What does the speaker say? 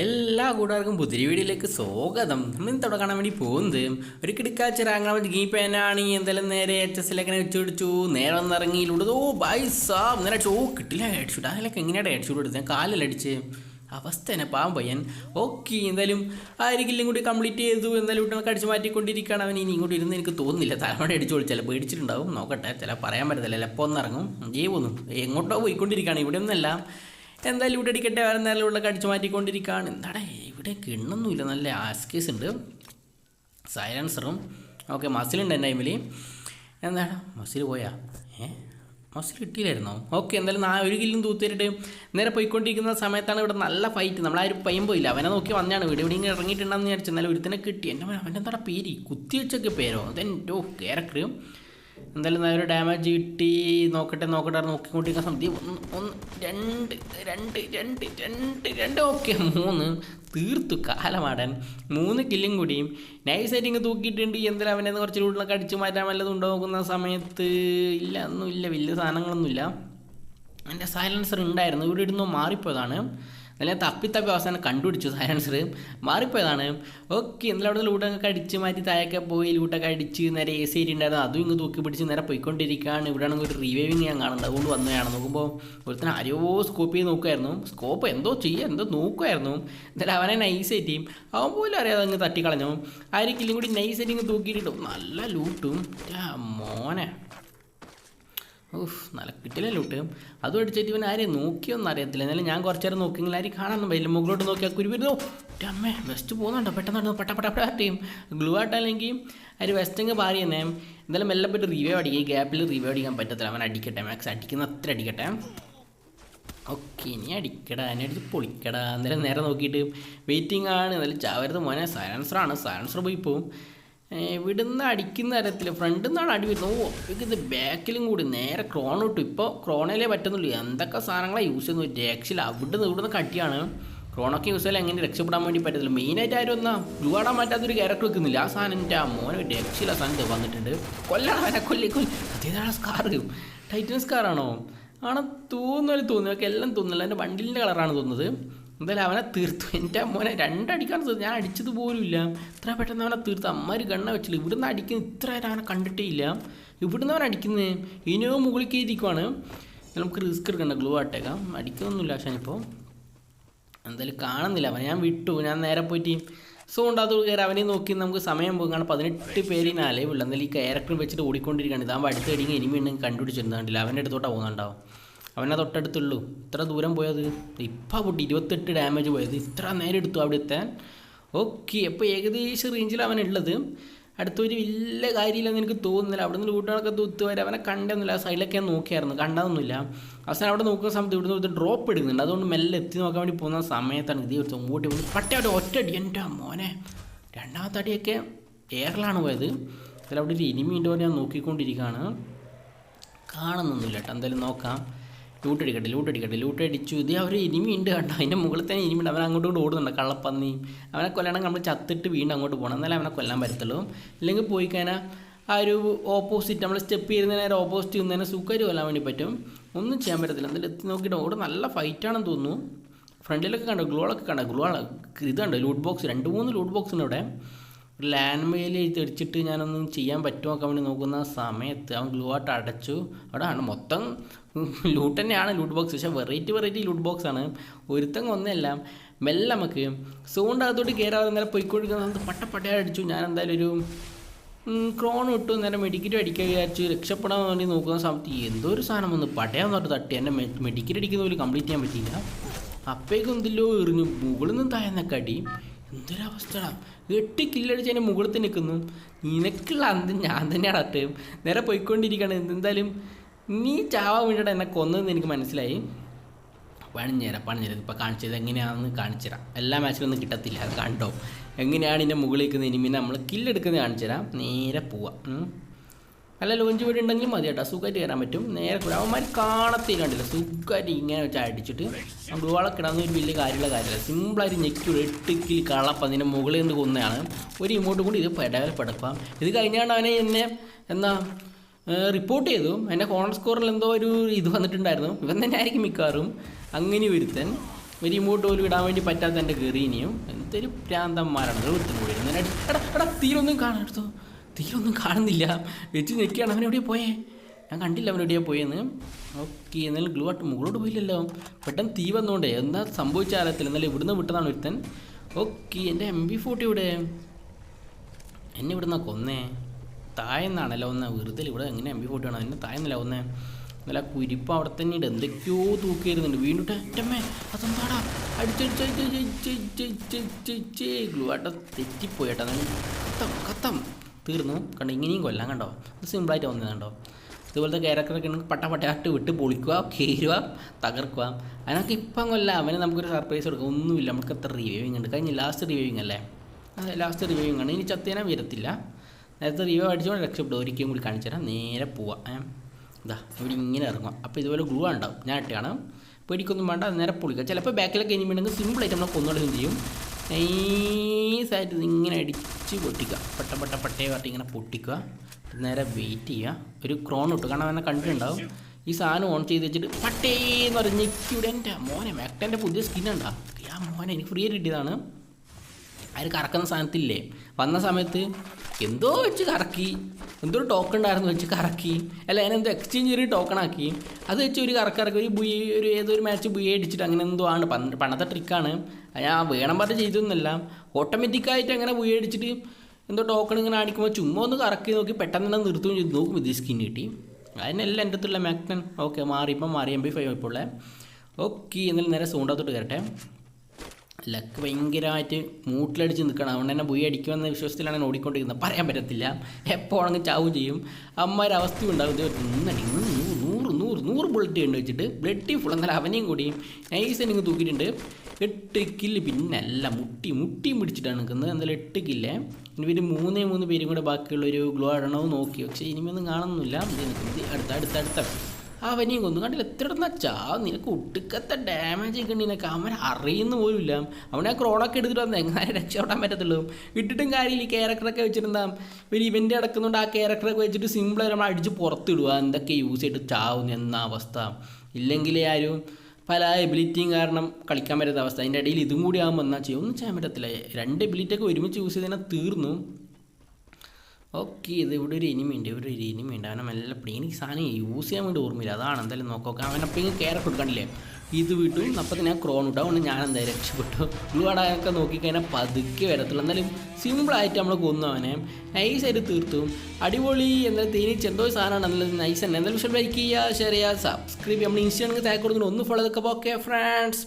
എല്ലാ കൂട്ടുകാർക്കും പുതിരി വീഡിയോയിലേക്ക് സ്വാഗതം. നമ്മൾ ഇന്ന് തുടങ്ങാൻ വേണ്ടി പോകുന്നത് ഒരു കിടക്കാച്ച റാങ്ങാൻ ഗീ പേനാണ് എന്തായാലും നേരെ എച്ച് എസിലേക്ക് വെച്ചുപിടിച്ചു നേരെ വന്നിറങ്ങിയിലൂടെ ഓ ബൈ ഇങ്ങനെ നേരെ ഓ കിട്ടില്ല ഹെഡ്ഷൂട്ട് അതിലൊക്കെ എങ്ങനെയാണ് ഹെഡ്ഷൂട്ട് എടുത്തത്? ഞാൻ കാലിലടിച്ച് അവസ്ഥ തന്നെ പാവം പയ്യൻ. ഓക്കെ എന്തായാലും ആരെങ്കിലും കൂടി കംപ്ലീറ്റ് ചെയ്തു. എന്തായാലും ഇട്ടൊക്കെ അടിച്ച് മാറ്റിക്കൊണ്ടിരിക്കുകയാണ് അവൻ. ഇനി ഇങ്ങോട്ട് ഇരുന്ന് എനിക്ക് തോന്നുന്നില്ല. തലമുടി അടിച്ചു വിളിച്ചാൽ പേടിച്ചിട്ടുണ്ടാവും. നോക്കട്ടെ ചില പറയാൻ പറ്റത്തില്ല. എപ്പോൾ ഒന്നിറങ്ങും ജീവൊന്നും എങ്ങോട്ടോ പോയിക്കൊണ്ടിരിക്കുകയാണ്. ഇവിടെ ഒന്നല്ല എന്തായാലും ഇവിടെ അടിക്കട്ടെ? വേറെ നേരം കടിച്ചു മാറ്റിക്കൊണ്ടിരിക്കുകയാണ് എന്താടാ ഇവിടെ കിണ്ണൊന്നുമില്ല. നല്ല ആസ്കേസ് ഉണ്ട്. സൈലൻസറും ഓക്കെ മസിലുണ്ട് എന്റെ ടൈമിൽ എന്താണ് മസിൽ പോയാ? ഏ? മസിൽ കിട്ടിയില്ലായിരുന്നോ? ഓക്കെ എന്തായാലും നാ ഒരു കില്ലും തൂത്തിട്ട് നേരെ പോയിക്കൊണ്ടിരിക്കുന്ന സമയത്താണ് ഇവിടെ നല്ല ഫൈറ്റ് നമ്മൾ ആ ഒരു പയ്യം പോയില്ല. അവനെ നോക്കി വന്നാണ്. ഇവിടെ ഇങ്ങനെ ഇറങ്ങിയിട്ടുണ്ടെന്ന് വിചാരിച്ചു. എന്നാലും ഒരുത്തനെ കിട്ടി. എന്റെ അവന്റെ എന്താ പേര്? കുത്തി വെച്ചൊക്കെ പേരോ? അതെന്റെ ഓ ക്യാരക്ടർ എന്തായാലും നല്ലൊരു ഡാമേജ് കിട്ടി. നോക്കട്ടെ നോക്കട്ടെ. നോക്കിക്കൊണ്ടിരിക്കുന്ന സമയത്ത് ഒന്ന് രണ്ട് രണ്ട് രണ്ട് രണ്ട് രണ്ട്. ഓക്കെ മൂന്ന്. തീർത്തു കാലമാടൻ. മൂന്ന് കില്ലും കൂടിയും. നൈസായിട്ട് ഇങ്ങ് തൂക്കിയിട്ടുണ്ട്. എന്തായാലും അവനെ കുറച്ച് കൂടുതലൊക്കെ അടിച്ചു മാറ്റാൻ വല്ലതും ഉണ്ടാക്കുന്ന സമയത്ത്? ഇല്ല ഒന്നുമില്ല. വലിയ സാധനങ്ങളൊന്നുമില്ല. എന്റെ സൈലൻസർ ഉണ്ടായിരുന്നു. ഇവിടെ ഇരുന്നോ മാറിപ്പോയതാണ്. നല്ല തപ്പി തപ്പി അവസാനം കണ്ടുപിടിച്ചു സൈലൻസർ മാറിപ്പോയതാണ്. ഓക്കെ എന്നാലും അവിടെ ലൂട്ടൊക്കെ അടിച്ച് മാറ്റി താഴൊക്കെ പോയി ലൂട്ടൊക്കെ അടിച്ച് നേരെ എ സി ഉണ്ടായിരുന്നു അതും ഇങ്ങ് തൂക്കി പിടിച്ച് നേരെ പോയിക്കൊണ്ടിരിക്കുകയാണ്. ഇവിടെ ആണെങ്കിൽ ഒരു റിവൈവിങ് ഞാൻ കാണുന്നത്. അതുകൊണ്ട് വന്നതാണ്. നോക്കുമ്പോൾ ഒരുത്തന ആരോ സ്കോപ്പ് ചെയ്ത് നോക്കുമായിരുന്നു സ്കോപ്പ് എന്തോ ചെയ്യുക എന്തോ നോക്കുമായിരുന്നു എന്നാലും അവനെ നൈസ് ആയിട്ടും അവൻ പോലും അറിയാതെ അങ്ങ് തട്ടിക്കളഞ്ഞു. ആയിരിക്കില്ലും കൂടി നൈസ് ആയിട്ട് ഇങ്ങ് തൂക്കിയിട്ടു നല്ല ലൂട്ടും മോനെ. ഉഫ് നല്ല കിട്ടില്ല ലൂട്ട്. അതും അടിച്ചിട്ട് ഇവൻ ആരെയും നോക്കിയൊന്നും അറിയത്തില്ല. എന്നാലും ഞാൻ കുറച്ച് നേരം നോക്കിയെങ്കിൽ ആരും കാണാനൊന്നും പറ്റില്ല മുകളിലോട്ട് നോക്കിയാൽ കുരുവിരുന്നോ അമ്മേ വെസ്റ്റ് പോകുന്നുണ്ടോ? പെട്ടെന്ന് പെട്ട പെട്ട പെട്ട ടീം ഗ്ലൂ ആട്ടല്ലെങ്കിൽ ആര് വെസ്റ്റെങ്കിൽ പാറി തന്നെ എന്തായാലും മെല്ലെ പോയിട്ട് റിവ്യൂ അടിക്കുക ഈ ഗ്യാപ്പിൽ റിവ്യൂ അടിക്കാൻ പറ്റത്തില്ല. അവൻ അടിക്കട്ടെ. മാക്സ് അടിക്കുന്ന അത്ര അടിക്കട്ടെ. ഓക്കെ ഇനി അടിക്കടാ. എന്നെ അടിച്ച് പൊളിക്കടാ. അന്നേരം നേരെ നോക്കിയിട്ട് വെയിറ്റിംഗ് ആണ്. എന്നാലും ചാവരുത് മോനെ. സയൻസറാണ് സയൻസർ പോയി പോവും. ഇവിടുന്ന് അടിക്കുന്ന തരത്തിൽ ഫ്രണ്ടിൽ നിന്നാണ് അടി വരുന്നത്. ഓ ഇത് ബാക്കിലും കൂടി നേരെ ക്രോൺ ഇട്ടു. ഇപ്പോൾ ക്രോണയിലേ പറ്റുന്നുള്ളൂ. എന്തൊക്കെ സാധനങ്ങളാണ് യൂസ് ചെയ്യുന്നത്? രക്ഷയില്ല. അവിടുന്ന് ഇവിടുന്ന് കട്ടിയാണ്. ക്രോണൊക്കെ യൂസ് ചെയ്യാൻ എങ്ങനെ രക്ഷപ്പെടാൻ വേണ്ടി പറ്റത്തില്ല മെയിനായിട്ട് ആരും ഒന്നാ ഗ്ലൂ ആടാൻ പറ്റാത്തൊരു ക്യാരക്ടർ വെക്കുന്നില്ല. ആ സാധനം ആ മോനെ രക്ഷയില്ല. സാധനം വന്നിട്ടുണ്ട്. കൊല്ലണം കൊല്ലി കൊല്ലി. അതേതാണ് സ്കാർ ടൈറ്റൻ സ്കാറാണോ ആണോ? തോന്നുന്നു. തോന്നുന്നു എല്ലാം തോന്നുന്നില്ല എന്റെ വണ്ടിലിന്റെ കളറാണ് തോന്നുന്നത്. എന്തായാലും അവനെ തീർത്തു. എന്റെ അമ്മനെ രണ്ടടിക്കാൻ തീർത്തു ഞാൻ അടിച്ചത് പോലുമില്ല ഇത്ര പെട്ടെന്ന് അവനെ തീർത്തു. അമ്മമാർ ഗണ്ണ വെച്ചില്ല? ഇവിടുന്ന് അടിക്കുന്ന ഇത്ര നേരം അവനെ കണ്ടിട്ടേ ഇല്ല. ഇവിടുന്ന് അവൻ അടിക്കുന്നത് ഇനിയോ മുകളിൽ കയറിക്കുവാണ് നമുക്ക് റിസ്ക് എടുക്കണ്ട. ഗ്ലൂ ആട്ടേക്കാം. അടിക്കുന്നൊന്നുമില്ല പക്ഷേ ഇപ്പോൾ. എന്തായാലും കാണുന്നില്ല. അവൻ ഞാൻ വിട്ടു. ഞാൻ നേരെ പോയിട്ട് സോ ഉണ്ടാകും. കയറി അവനെ നോക്കി നമുക്ക് സമയം പോകും. കാരണം പതിനെട്ട് പേരിനാലേ ഉള്ളൂ. എന്തായാലും ഈ ക്യാരക്ടർ വെച്ചിട്ട് ഓടിക്കൊണ്ടിരിക്കുകയാണ്. ഇതാകുമ്പോൾ അടുത്ത് കഴിഞ്ഞ് കണ്ടുപിടിച്ചിരുന്നുണ്ടല്ലോ കണ്ടുപിടിച്ചിരുന്നുണ്ടില്ല അവന്റെ അടുത്തോട്ടാണ് പോകുന്നുണ്ടാവും അവനെ തൊട്ടടുത്തുള്ളൂ. ഇത്ര ദൂരം പോയത്? ഇപ്പം പൊട്ടി ഇരുപത്തെട്ട് ഡാമേജ് പോയത്. ഇത്ര നേരം എടുത്തു അവിടെ എത്താൻ ഓക്കെ അപ്പോൾ ഏകദേശം റേഞ്ചിൽ അവൻ അവനുള്ളത്. അടുത്തൊരു വലിയ കാര്യമില്ലെന്ന് എനിക്ക് തോന്നുന്നില്ല. അവിടെ നിന്ന് കൂട്ടുകാരൊക്കെ തൂത്ത് അവനെ കണ്ടൊന്നുമില്ല. ആ സൈഡിലൊക്കെ ഞാൻ നോക്കിയായിരുന്നു. കണ്ടതൊന്നുമില്ല. അവസാനം അവിടെ നോക്കുന്ന സമയത്ത് ഇവിടുന്ന് ഒരു ഡ്രോപ്പ് എടുക്കുന്നുണ്ട്. അതുകൊണ്ട് മെല്ലെ എത്തി നോക്കാൻ വേണ്ടി പോകുന്ന സമയത്താണ് ഇതേ ഒരു അങ്ങോട്ട് പോകുന്നത് പട്ടയായിട്ട് ഒറ്റടി എന്റെ മോനെ. രണ്ടാമത്തെ അടിയൊക്കെ എയറിലാണ് പോയത്. അതിൽ അവിടെ ഒരു ഇനിമി ഉണ്ടോ ഞാൻ നോക്കിക്കൊണ്ടിരിക്കുകയാണ്. കാണുന്നൊന്നുമില്ല കേട്ടോ. എന്തായാലും നോക്കാം. ലൂട്ട് അടിക്കട്ടെ ലൂട്ട് അടിക്കട്ടെ ലൂട്ട് അടിച്ചു ഇത് അവർ ഇനിമി ഉണ്ട് കേട്ടോ. അതിന്റെ മുകളിൽ തന്നെ ഇനിമി ഉണ്ട് അവൻ അങ്ങോട്ട് കൊണ്ട് ഓടുന്നുണ്ട്. കള്ളപ്പന്നി അവനെ കൊല്ലണം നമ്മൾ ചത്തിട്ട് വീണ്ടും അങ്ങോട്ട് പോകണം എന്നാലേ അവനെ കൊല്ലാൻ പറ്റത്തുള്ളൂ. ഇല്ലെങ്കിൽ പോയി കഴിഞ്ഞാൽ ആ ഒരു ഓപ്പോസിറ്റ് നമ്മൾ സ്റ്റെപ്പ് ചെയ്യുന്ന നേരെ ഓപ്പോസിറ്റ് ചെയ്യുന്നതിനെ സുഖമായിട്ട് കൊല്ലാൻ വേണ്ടി പറ്റും. ഒന്നും ചെയ്യാൻ പറ്റത്തില്ല. എന്തായാലും എത്തി നോക്കിയിട്ട് ഓട്. നല്ല ഫൈറ്റാണെന്ന് തോന്നുന്നു. ഫ്രണ്ടിലൊക്കെ കണ്ടോ? ഗ്ലോളൊക്കെ കണ്ടോ? ഗ്ലോ ഇതുണ്ട് ലൂട്ട് ബോക്സ് രണ്ട് മൂന്ന് ലൂട്ട് ബോക്സ് ഉണ്ട് ഇവിടെ. ഒരു ലാൻഡ് മെയിൽ തെടിച്ചിട്ട് ഞാനൊന്നും ചെയ്യാൻ പറ്റുമോ ഒക്കെ വേണ്ടി നോക്കുന്ന സമയത്ത് അവൻ ഗ്ലൂ ആയിട്ട് അടച്ചു. അവിടെ ആണ് മൊത്തം ലൂട്ട് തന്നെയാണ് ലൂട്ട് ബോക്സ് പക്ഷേ വെറൈറ്റി വെറൈറ്റി ലൂട്ട് ബോക്സ് ആണ്. ഒരുത്തങ്ങ ഒന്നല്ല മെല്ലെ നമുക്ക് സോണ്ട് അകത്തോട്ട് കയറാതെ നേരെ പൊയ്ക്കൊടുക്കുന്ന സമയത്ത് പട്ടപ്പട്ടയായി അടിച്ചു. ഞാൻ എന്തായാലും ഒരു ക്രോൺ ഇട്ടു. നേരെ മെഡിക്കറ്റ് അടിക്കാൻ വിചാരിച്ചു. രക്ഷപ്പെടാൻ വേണ്ടി നോക്കുന്ന സമയത്ത് എന്തോ ഒരു സാധനം വന്ന് പടയാന്ന് പറഞ്ഞിട്ട് തട്ടി. എന്നെ മെഡിക്കറ്റ് അടിക്കുന്ന പോലും കംപ്ലീറ്റ് ചെയ്യാൻ പറ്റിയില്ല. അപ്പേക്കും എന്തില്ലോ എറിഞ്ഞു. മുകളിൽ നിന്ന് താഴ്ന്നൊക്കെ അടി. എന്തൊരവസ്ഥടാ? എട്ട് കില്ലടിച്ച് അതിന്റെ മുകളിൽ നിൽക്കുന്നു നിനക്കുള്ള അന്ത് ഞാൻ തന്നെയാണ് അട്ടയും നേരെ പോയിക്കൊണ്ടിരിക്കുകയാണ് എന്തായാലും നീ ചാവാൻ വേണ്ടിയിട്ട് എന്നെ കൊന്നതെന്ന് എനിക്ക് മനസ്സിലായി. പണിഞ്ഞുതരാം പണിഞ്ഞുതരാം ഇപ്പോൾ കാണിച്ചത് എങ്ങനെയാണെന്ന് കാണിച്ചു തരാം എല്ലാ മാച്ചിലൊന്നും കിട്ടത്തില്ല. അത് കണ്ടോ? എങ്ങനെയാണ് ഇതിന്റെ മുകളിൽ നിൽക്കുന്ന ഇനിമിനെ നമ്മൾ കില്ലെടുക്കുന്നത് കാണിച്ചു തരാം നേരെ പോവാം. നല്ല ലോഞ്ച് വീട് ഉണ്ടെങ്കിൽ മതി കേട്ടോ. സുഖമായിട്ട് കയറാൻ പറ്റും. നേരെ കൂടെ അവന്മാർ കാണത്തേ കണ്ടില്ല? സുഖമായിട്ട് ഇങ്ങനെ വെച്ച് അടിച്ചിട്ട്. ഗ്ലൂവളൊക്കെ ഇടാന്ന് ഒരു വലിയ കാര്യമുള്ള കാര്യമില്ല. സിമ്പിളായിട്ട് ഞെക്കി എട്ട് കിൽ കളപ്പം അതിന്റെ മുകളിൽ നിന്ന് കൊന്നയാണ് ഒരു ഇമോട്ട് കൂടി ഇത് പെടവലപ്പെടുക്കാം പെടക്കാം ഇത് കഴിഞ്ഞാണ് അവനെ എന്നെ എന്നാ റിപ്പോർട്ട് ചെയ്തു. എന്റെ കോണർ സ്കോറിൽ എന്തോ ഒരു ഇത് വന്നിട്ടുണ്ടായിരുന്നു. ഇവൻ തന്നെ ആയിരിക്കും മിക്കവാറും. അങ്ങനെ ഒരുത്തൻ. ഇമോട്ട് പോലും ഇടാൻ വേണ്ടി പറ്റാത്ത എന്റെ ഗെറീനിയും. എന്തൊരു പ്രാന്തന്മാരാണ്. കൂടി ഇരുന്ന്. എടാ എടാ, തീരൊന്നും കാണാൻ തീരൊന്നും കാണുന്നില്ല. വെച്ച് നിൽക്കുകയാണ്. അവൻ എവിടെയാ പോയേ? ഞാൻ കണ്ടില്ല അവൻ എവിടെയാ പോയെന്ന്. ഓക്കെ എന്നാലും ഗ്ലൂ ആട്ട് മുകളോട്ട് പോയില്ലല്ലോ. പെട്ടെന്ന് തീ വന്നോണ്ടേ. എന്താ സംഭവിച്ച ആലത്തിൽ എന്നാലും ഇവിടുന്ന് വിട്ടതാണ് ഒരുത്തൻ. ഓക്കെ എന്റെ എം ബി ഫോർട്ടി ഇവിടെ എന്നെ ഇവിടുന്ന് കൊന്നേ. തായെന്നാണല്ലോ ഒന്ന് വെറുതെ ഇവിടെ എങ്ങനെ എം ബി ഫോർട്ടി ആണ്? എന്നെ തായെന്നല്ല ഒന്ന് നല്ല കുരിപ്പ് അവിടെ തന്നെ ഉണ്ട് എന്തൊക്കെയോ തൂക്കിയിരുന്നുണ്ട് വീണ്ടും അറ്റമ്മേ അതെന്താടാ? അടിച്ചടിച്ചേ ഗ്ലൂ ആട്ട തെറ്റിപ്പോയി ഏട്ടാ കത്തം കത്തം. തീർന്നു. കണ്ടോ ഇങ്ങനെയും കൊല്ലാം കണ്ടോ? ഇത് സിമ്പിളായിട്ട് വന്നത് കണ്ടോ? ഇതുപോലത്തെ ക്യാരക്ടറൊക്കെ ഉണ്ടെങ്കിൽ പട്ട പട്ടയാട്ട് വിട്ട് പൊളിക്കുക കയറുക തകർക്കുക. അതിനൊക്കെ ഇപ്പം കൊല്ല. അവന് നമുക്കൊരു സർപ്രൈസ് കൊടുക്കുക ഒന്നുമില്ല. നമുക്ക് എത്ര റിവ്യൂവിങ് ഉണ്ട്. കഴിഞ്ഞ ലാസ്റ്റ് റിവ്യൂവിങ് അല്ലേ? അതെ ലാസ്റ്റ് റിവ്യൂവിങ് ആണ്. ഇനി ചത്തേനെ വരത്തില്ല. നേരത്തെ റിവ്യൂ അടിച്ചുകൊണ്ട് രക്ഷപ്പെടും. ഒരിക്കലും കൂടി കാണിച്ചു തരാം. നേരെ പോവാം. ഏ? ഇതാ ഇവിടെ ഇങ്ങനെ ഇറങ്ങും അപ്പോൾ ഇതുപോലെ ഗ്ലൂ ഉണ്ടാവും ഞാൻ ഇട്ടാണ് പേടിക്കൊന്നും വേണ്ട. അത് നേരെ പൊളിക്കുക. ചിലപ്പോൾ ബാക്കിലൊക്കെ ഇനി വേണമെങ്കിൽ സിമ്പിളായിട്ട് നമ്മൾ കൊന്നുകൊടുക്കുകയും ചെയ്യും. നൈസായിട്ട് ഇത് ഇങ്ങനെ അടിച്ച് പൊട്ടിക്കുക. പട്ട പട്ട പട്ടയെ പറഞ്ഞിട്ട് ഇങ്ങനെ പൊട്ടിക്കുക. നേരെ വെയിറ്റ് ചെയ്യുക. ഒരു ക്രോൺ ഇട്ടു. കാരണം അവനെ കണ്ടിട്ടുണ്ടാവും. ഈ സാധനം ഓൺ ചെയ്ത് വെച്ചിട്ട് പട്ടേ എന്ന് പറഞ്ഞ് ഇവിടെ എന്റെ മോനെ മാക്ടന്റെ പുതിയ സ്കിൻ ഉണ്ടാ? ആ മോനെ എനിക്ക് ഫ്രീ ആയിട്ട് കിട്ടിയതാണ്. അതിൽ കറക്കുന്ന സാധനത്തില്ലേ? വന്ന സമയത്ത് എന്തോ വെച്ച് കറക്കി. എന്തോ ഒരു ടോക്കൺ ഉണ്ടായിരുന്നു വെച്ച് കറക്കി. അല്ല അതിനെന്തോ എക്സ്ചേഞ്ച് ഒരു ടോക്കൺ ആക്കി. അത് വെച്ച് ഒരു കറക്കിറക്കി ഒരു ബുയി ഒരു ഏതൊരു മാച്ച് ബുയി അടിച്ചിട്ട് അങ്ങനെ എന്തോ ആണ്. പണ്ട് പണ്ടത്തെ ട്രിക്കാണ് ഞാൻ വേണം പറഞ്ഞ് ചെയ്തൊന്നുമല്ല ഓട്ടോമാറ്റിക്കായിട്ട് അങ്ങനെ ബുയി അടിച്ചിട്ട് എന്തോ ടോക്കൺ ഇങ്ങനെ അടിക്കുമ്പോൾ ചുമ്മാ ഒന്ന് കറക്കി നോക്കി പെട്ടെന്ന് തന്നെ നിർത്തുകയും ചെയ്തു. നോക്കും ഇത് സ്കിൻ കിട്ടി. അതിനെല്ലാം എന്റെ അടുത്തുള്ള മാക്ടൻ ഓക്കെ മാറി ഇപ്പം മാറി എം ബി ഫൈവ് ഇപ്പോൾ ഉള്ളത് ഓക്കെ എന്നാലും നേരെ സൂണ്ടാത്തോട്ട് കയറട്ടെ. ലക്ക് ഭയങ്കരമായിട്ട് മൂട്ടിലടിച്ച് നിൽക്കണം. അതുകൊണ്ട് തന്നെ ബുയി അടിക്കുമെന്ന വിശ്വാസത്തിലാണ് ഓടിക്കൊണ്ടിരിക്കുന്നത് പറയാൻ പറ്റത്തില്ല. എപ്പോൾ ആണെങ്കിൽ ചാവും ചെയ്യും. അമ്മമാരെ അവസ്ഥ ഉണ്ടാവും ഇത് നൂന്നടി നൂറ് നൂറ് നൂറ് ബുള്ളറ്റ് കണ്ടു വെച്ചിട്ട് ബ്ലഡ് ഫുൾ എന്നാൽ അവനെയും കൂടി നൈസ് എനിക്ക് തൂക്കിയിട്ടുണ്ട്. എട്ട് കില്ല് പിന്നെ അല്ല മുട്ടി മുട്ടിയും പിടിച്ചിട്ടാണ് നിൽക്കുന്നത്. എന്തായാലും എട്ട് കില്ല് ഇനി ഇവർ മൂന്നേ മൂന്ന് പേരും കൂടെ ബാക്കിയുള്ള ഒരു ഗ്ലോ ഇടണോ നോക്കി. പക്ഷേ ഇനിമൊന്നും കാണുന്നില്ല. അടുത്ത അടുത്ത അടുത്ത. അവനെയും കൊന്നു കണ്ടില്ല. എത്ര ചാ നിനക്ക് ഒട്ടുക്കത്തെ ഡാമേജ് ഒക്കെ നിനക്ക് അവൻ അറിയുന്ന പോലുമില്ല. അവനെ ആ ക്രോണൊക്കെ എടുത്തിട്ട് വന്ന് എങ്ങനെ രക്ഷപ്പെടാൻ പറ്റത്തുള്ളൂ. ഇട്ടിട്ടും കാര്യമില്ല ഈ ക്യാരക്ടറൊക്കെ വെച്ചിട്ടെന്താ? ഒരു ഇവന്റ് അടക്കുന്നുണ്ട് ആ ക്യാരക്ടറൊക്കെ വെച്ചിട്ട് സിമ്പിളായി നമ്മൾ അടിച്ച് പുറത്തിടുക. എന്തൊക്കെ യൂസ് ചെയ്തിട്ട് ചാവും എന്ന അവസ്ഥ. ഇല്ലെങ്കിൽ ആരും പല എബിലിറ്റിയും കാരണം കളിക്കാൻ പറ്റാത്ത അവസ്ഥ. അതിന്റെ ഇടയിൽ ഇതും കൂടി ആകുമ്പോൾ എന്നാൽ ചെയ്യും? ഒന്നും ചെയ്യാൻ പറ്റത്തില്ല. രണ്ട് എബിലിറ്റി ഒക്കെ ഒരുമിച്ച് യൂസ് ചെയ്തതിനാൽ തീർന്നു. ഓക്കെ ഇത് ഇവിടെ ഒരു ഇനിമി ഉണ്ട് ഇവിടെ ഒരു ഇനിമി ഉണ്ട്. അവനെ മെല്ലെ പ്ലേ എനിക്ക് സാധനം യൂസ് ചെയ്യാൻ വേണ്ടി ഓർമ്മയില്ല. അതാണ് എന്തായാലും നോക്കാം അവനപ്പം ഇങ്ങനെ കയറി കൊടുക്കണില്ലേ? ഇത് വിട്ടു. അപ്പം ഞാൻ ക്രോൺ ഇട്ടു. അതുകൊണ്ട് ഞാൻ എന്തായാലും രക്ഷപ്പെട്ടു. ബ്ലൂ അടാനൊക്കെ നോക്കിക്കഴിഞ്ഞാൽ പതുക്കെ വരത്തുള്ളൂ. എന്തായാലും സിമ്പിളായിട്ട് നമ്മൾ കൊന്നു അവനെ. നൈസായിട്ട് തീർത്തു. അടിപൊളി. എന്തായാലും തേനീച്ച് എന്തോ സാധനമാണ്. എന്തായാലും നൈസ് തന്നെ. എന്തായാലും ലൈക്ക് ചെയ്യുക ഷെയർ ചെയ്യുക സബ്സ്ക്രൈബ് ചെയ്യുക. നമ്മൾ ഇൻസ്റ്റാണെങ്കിൽ താഴെ ഒന്ന് ഫോളോ ഇതൊക്കെ ഓക്കെ ഫ്രണ്ട്സ്